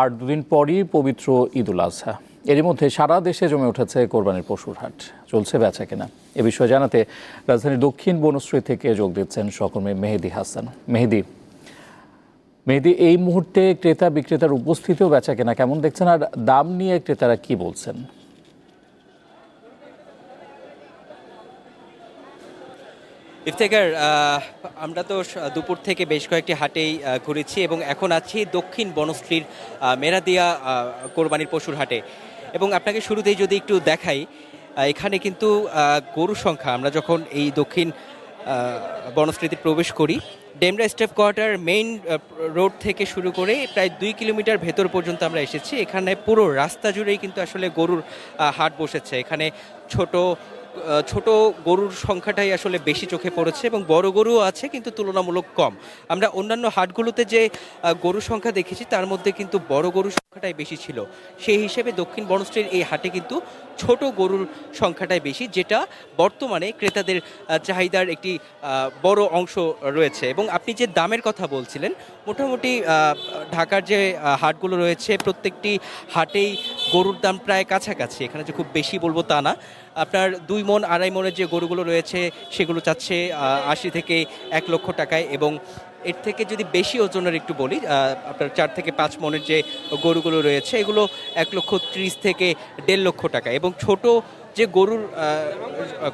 আর দুদিন পরই পবিত্র ঈদুল আজহা। এরই মধ্যে সারা দেশে জমে উঠেছে কোরবানির পশুর হাট। চলছে বেচা কেনা। এ বিষয়ে জানাতে রাজধানীর দক্ষিণ বনশ্রী থেকে যোগ দিচ্ছেন সহকর্মী মেহেদি হাসান। মেহেদি মেহেদি, এই মুহূর্তে ক্রেতা বিক্রেতার উপস্থিতিও বেচা কেনা কেমন দেখছেন? আর দাম নিয়ে ক্রেতারা কি বলছেন? ইফতেকার আমরা তো দুপুর থেকে বেশ কয়েকটি হাটেই ঘুরেছি এবং এখন আছি দক্ষিণ বনশ্রীর মেরাদিয়া কোরবানির পশুর হাটে। এবং আপনাকে শুরুতেই যদি একটু দেখাই এখানে কিন্তু গরুর সংখ্যা, আমরা যখন এই দক্ষিণ বনশ্রীতে প্রবেশ করি, Demra staff quarter main road থেকে শুরু করে প্রায় দুই কিলোমিটার ভেতর পর্যন্ত আমরা এসেছি। এখানে পুরো রাস্তা জুড়েই কিন্তু আসলে গরুর হাট বসেছে। এখানে ছোট ছোট গরুর সংখ্যাটাই আসলে বেশি চোখে পড়েছে এবং বড় গরুও আছে, কিন্তু তুলনামূলক কম। আমরা অন্যান্য হাটগুলোতে যে গরু গরুর সংখ্যা দেখেছি, তার মধ্যে কিন্তু বড় গরুর সংখ্যাটাই বেশি ছিল। সেই হিসেবে দক্ষিণ বনশ্রীর এই হাটে কিন্তু ছোট গরুর সংখ্যাটাই বেশি, যেটা বর্তমানে ক্রেতাদের চাহিদার একটি বড় অংশ রয়েছে। এবং আপনি যে দামের কথা বলছিলেন, মোটামুটি ঢাকার যে হাটগুলো রয়েছে, প্রত্যেকটি হাটেই গরুর দাম প্রায় কাছাকাছি। এখানে যে খুব বেশি বলব তা না। আপনার দুই মন, আড়াই মনের যে গরুগুলো রয়েছে, সেগুলো চাচ্ছে আশি থেকে এক লক্ষ টাকায় এবং এর থেকে যদি বেশি ওজনের একটু বলি আপনার চার থেকে পাঁচ মনের যে গরুগুলো রয়েছে, এগুলো এক লক্ষ ত্রিশ থেকে দেড় লক্ষ টাকা। এবং ছোট যে গরুর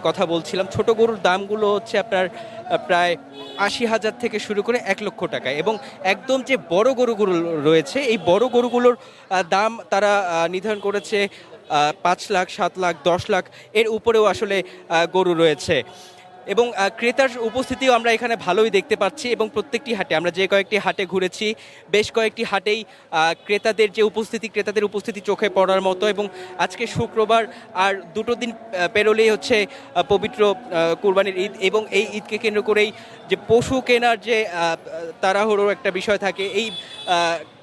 কথা বলছিলাম, ছোট গরুর দামগুলো হচ্ছে আপনার প্রায় আশি হাজার থেকে শুরু করে এক লক্ষ টাকা। এবং একদম যে বড় গরুগুলো রয়েছে, এই বড় গরুগুলোর দাম তারা নির্ধারণ করেছে পাঁচ লাখ, সাত লাখ, দশ লাখ, এর উপরেও আসলে গরু রয়েছে। এবং ক্রেতার উপস্থিতিও আমরা এখানে ভালোই দেখতে পাচ্ছি এবং প্রত্যেকটি হাটে আমরা যে কয়েকটি হাটে ঘুরেছি বেশ কয়েকটি হাটেই ক্রেতাদের যে উপস্থিতি ক্রেতাদের উপস্থিতি চোখে পড়ার মতো এবং আজকে শুক্রবার আর দুটো দিন পেরোলেই হচ্ছে পবিত্র কুরবানির ঈদ এবং এই ঈদকে কেন্দ্র করেই যে পশু কেনার যে আহ, তাড়াহুড়ো একটা বিষয় থাকে এই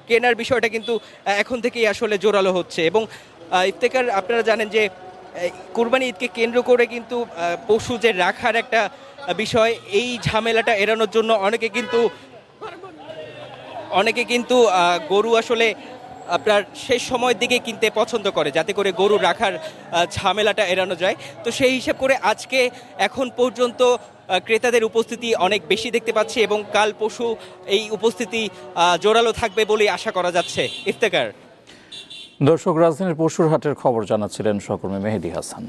কেনার বিষয়টা কিন্তু এখন থেকেই আসলে জোরালো হচ্ছে এবং ইফতেকার আপনারা জানেন যে কুরবানি ঈদকে কেন্দ্র করে কিন্তু পশু যে রাখার একটা বিষয়, এই ঝামেলাটা এড়ানোর জন্য অনেকে কিন্তু অনেকে কিন্তু গরু আসলে আপনার শেষ সময়ের দিকে কিনতে পছন্দ করে, যাতে করে গরু রাখার ঝামেলাটা এড়ানো যায়। তো সেই হিসাব করে আজকে, এখন পর্যন্ত ক্রেতাদের উপস্থিতি অনেক বেশি দেখতে পাচ্ছি এবং কাল পশু এই উপস্থিতি জোরালো থাকবে বলেই আশা করা যাচ্ছে। ইফতেকার দর্শক রাজধানীর পশুর হাটের খবর জানাচ্ছিলেন সহকর্মী মেহেদি হাসান।